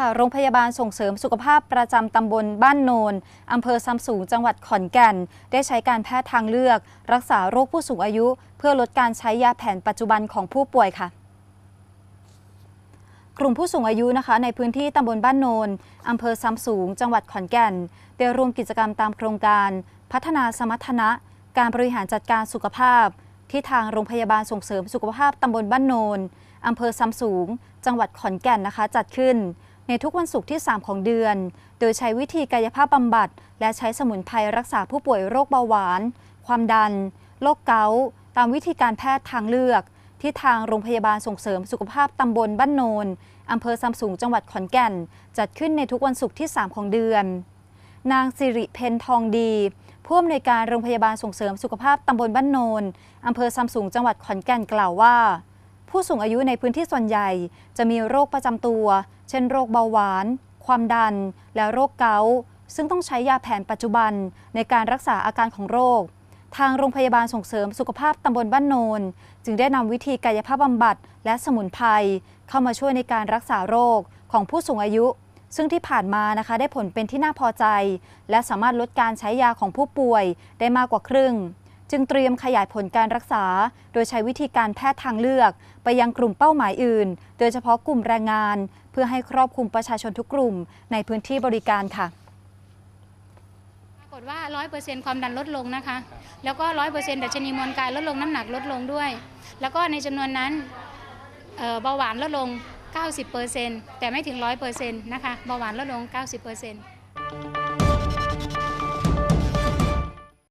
ค่ะ โรงพยาบาลส่งเสริมสุขภาพประจำตำบลบ้านโนนอำเภอซำสูงจังหวัดขอนแก่น ได้ใช้การแพทย์ทางเลือก รักษาโรคผู้สูงอายุ เพื่อลดการใช้ยาแผนปัจจุบันของผู้ป่วยค่ะกลุ่มผู้สูงอายุนะคะในพื้นที่ตำบลบ้านโนนอำเภอซำสูง จังหวัดขอนแก่น ได้ร่วมกิจกรรมตามโครงการ พัฒนาสมรรถนะ การบริหารจัดการสุขภาพ ที่ทางโรงพยาบาลส่งเสริมสุขภาพตำบลบ้านโนนอำเภอซำสูง จังหวัดขอนแก่นนะคะ จัดขึ้น ในทุกวันศุกร์ที่ 3 ของเดือน โดยใช้วิธีกายภาพบำบัด และใช้สมุนไพรรักษาผู้ป่วยโรคเบาหวาน ความดัน โรคเกาต์ตามวิธีการแพทย์ทางเลือก ที่ทางโรงพยาบาลส่งเสริมสุขภาพตำบลบ้านโนนอำเภอซำสูงจังหวัดขอนแก่น จัดขึ้นในทุกวันศุกร์ที่ 3 ของเดือน นางสิริเพนทองดีผู้อำนวยการโรงพยาบาลส่งเสริมสุขภาพตำบลบ้านโนนอำเภอซำสูงจังหวัดขอนแก่นกล่าวว่า ผู้สูงอายุในพื้นที่ส่วนใหญ่ จะมีโรคประจำตัว เช่นโรคเบาหวาน ความดัน และโรคเกาต์ซึ่งต้องใช้ยาแผนปัจจุบันในการรักษาอาการของโรค ทางโรงพยาบาลส่งเสริมสุขภาพตำบลบ้านโนน จึงได้นำวิธีกายภาพบำบัดและสมุนไพรเข้ามาช่วยในการรักษาโรคของผู้สูงอายุ ซึ่งที่ผ่านมานะคะได้ผลเป็นที่น่าพอใจ และสามารถลดการใช้ยาของผู้ป่วยได้มากกว่าครึ่ง จึงเตรียมขยายผลการรักษา โดยใช้วิธีการแพทย์ทางเลือก ไปยังกลุ่มเป้าหมายอื่น โดยเฉพาะกลุ่มแรงงาน เพื่อให้ครอบคลุมประชาชนทุกกลุ่มในพื้นที่บริการค่ะปรากฏว่า 100%ความดันลดลงนะคะ แล้วก็ 100%ดัชนีมวลกายลดลง น้ำหนักลดลงด้วย แล้วก็ในจำนวนนั้นเอ่อเบาหวานลดลง 90%แต่ไม่ถึง 100%นะคะ เบาหวานลดลง 90%